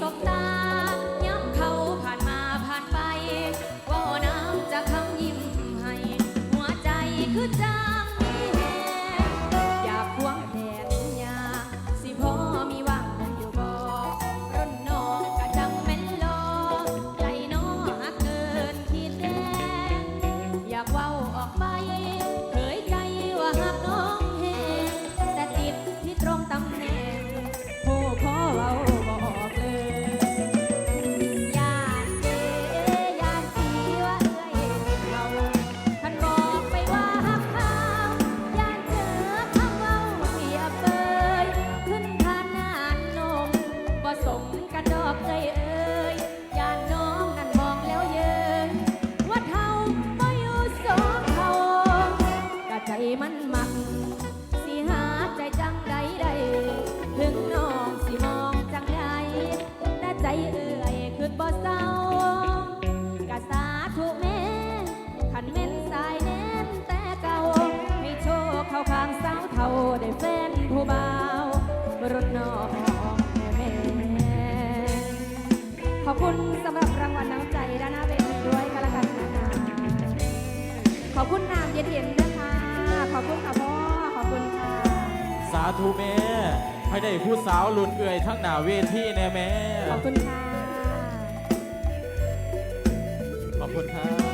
สบตา คุณสำหรับรางวัลน้ำใจด้านหน้าเวทีด้วยกันละกันนะคะ ขอบคุณน้ำเย็นๆนะคะ ขอบคุณค่ะพ่อ ขอบคุณค่ะ สาธุแม่ให้ได้ผู้สาวลุนเอื่อยทั้งหน้าเวทีแน่แม่ ขอบคุณค่ะ ขอบคุณครับ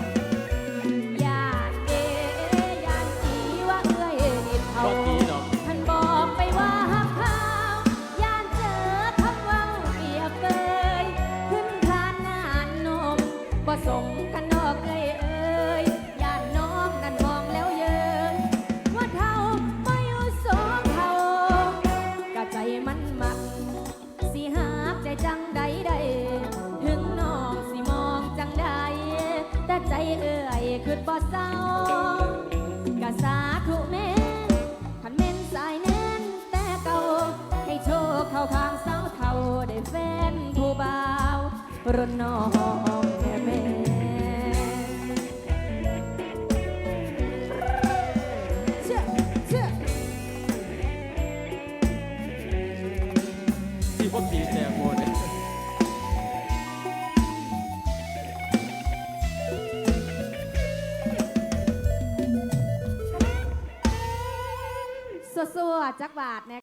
บ่สมกันดอกเลยเอ้ยยานน้องนั่นมองแล้วเยินว่าเท่าไม่อยู่สองเท่ากะใจมันมัก สิหากใจจังใดใดถึงน้องสิมองจังใดแต่ใจเอ่ยคือบ่เศร้ากะสาธุแม่ขันเม่นสายแน่นแต่เก่าให้โชคเข้าข้างสาวเท่าได้แฟนผู้บ่าวรุ่นน้อง แม่เชื่อเชื่อที่พวกตีแจกโมเนี่ยสัวๆจักบาทนะ